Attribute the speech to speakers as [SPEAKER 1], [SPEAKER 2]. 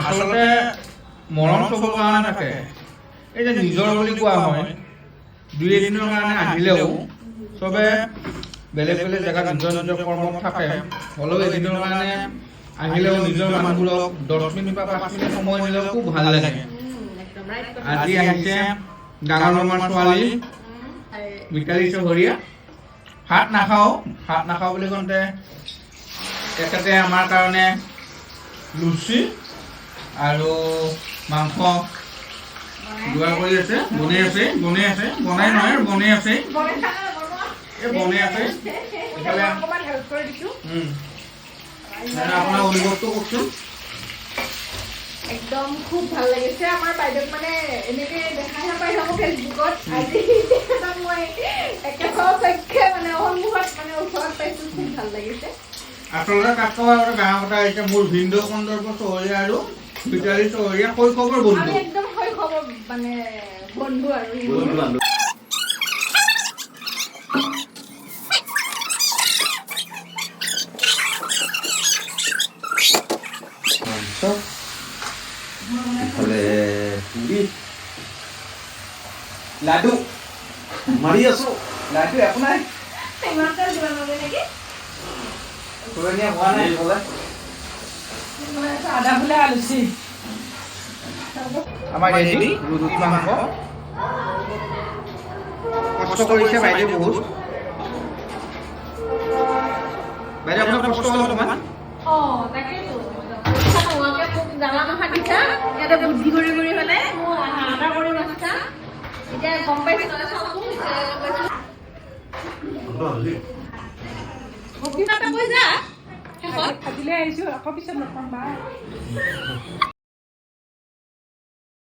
[SPEAKER 1] আচলতে মৰম চবৰ কাৰণে থাকে। এই যে নিজৰ বুলি কোৱা হয় দুই এদিনৰ কাৰণে আহিলেও চবে বেলেগ বেলেগ জেগাত নিজৰ নিজৰ কৰ্মত থাকে। হ'লেও এদিনৰ কাৰণে আহিলেও নিজৰ মানুহবোৰক দহ মিনিট বা পাঁচ মিনিট সময় দিলেও খুব ভালো লাগে। আজি আহিছে ডাঙৰ মামাৰ ছোৱালী মিতালী চহৰীয়া। ভাত নাখাওঁ ভাত নাখাওঁ বুলি কওঁতে তেখেতে আমাৰ কাৰণে লুচি আৰু মাংস। যোগাৰ কৰি আছে বনাই আছে বনাই আছে বনাই নহয় বনাই আছে। এই বনাই আছে। এইফালে। মানে আপোনাৰ অনুভৱটো কওকচোন।
[SPEAKER 2] একদম খুব ভালো লাগিছে। আমাৰ বাইদেউক মানে এনেকে দেখাইহে পাই থাকোঁ ফেচবুকত। আজি একদম মই একেচকে মানে সন্মুখত মানে ওচৰত পাইছোঁ খুব ভালো লাগিছে।
[SPEAKER 1] আচলতে তাত কোৱা এটা ডাঙৰ কথা হৈছে মোৰ ভিনদেউ কন্দৰ্প চহৰীয়া আৰু মিতালী চহৰীয়া শৈশৱৰ বন্ধু
[SPEAKER 2] একদম শৈশৱৰ মানে বন্ধু। আৰু
[SPEAKER 3] মাংস ইফালে পুৰি লাডু মাৰি আছো লাডু একো নাই হোৱা নাই
[SPEAKER 2] আদা ফুলে
[SPEAKER 1] ৰুটি মাংস। কষ্ট কৰিছে বাইদেউ বহুত। বাইদেউ আপোনাৰ কষ্ট হ'ল অকণমান
[SPEAKER 2] অঁ তাকেইতো পইচা নোহোৱাকৈ মোক জ্বালা মাখা দিছা ইয়াতে বুদ্ধি কৰি কৰি এতিয়া গম পাইছোঁ চাওঁ এতিয়া গম পাইছোঁ কিবা এটা কৈ যা শেষত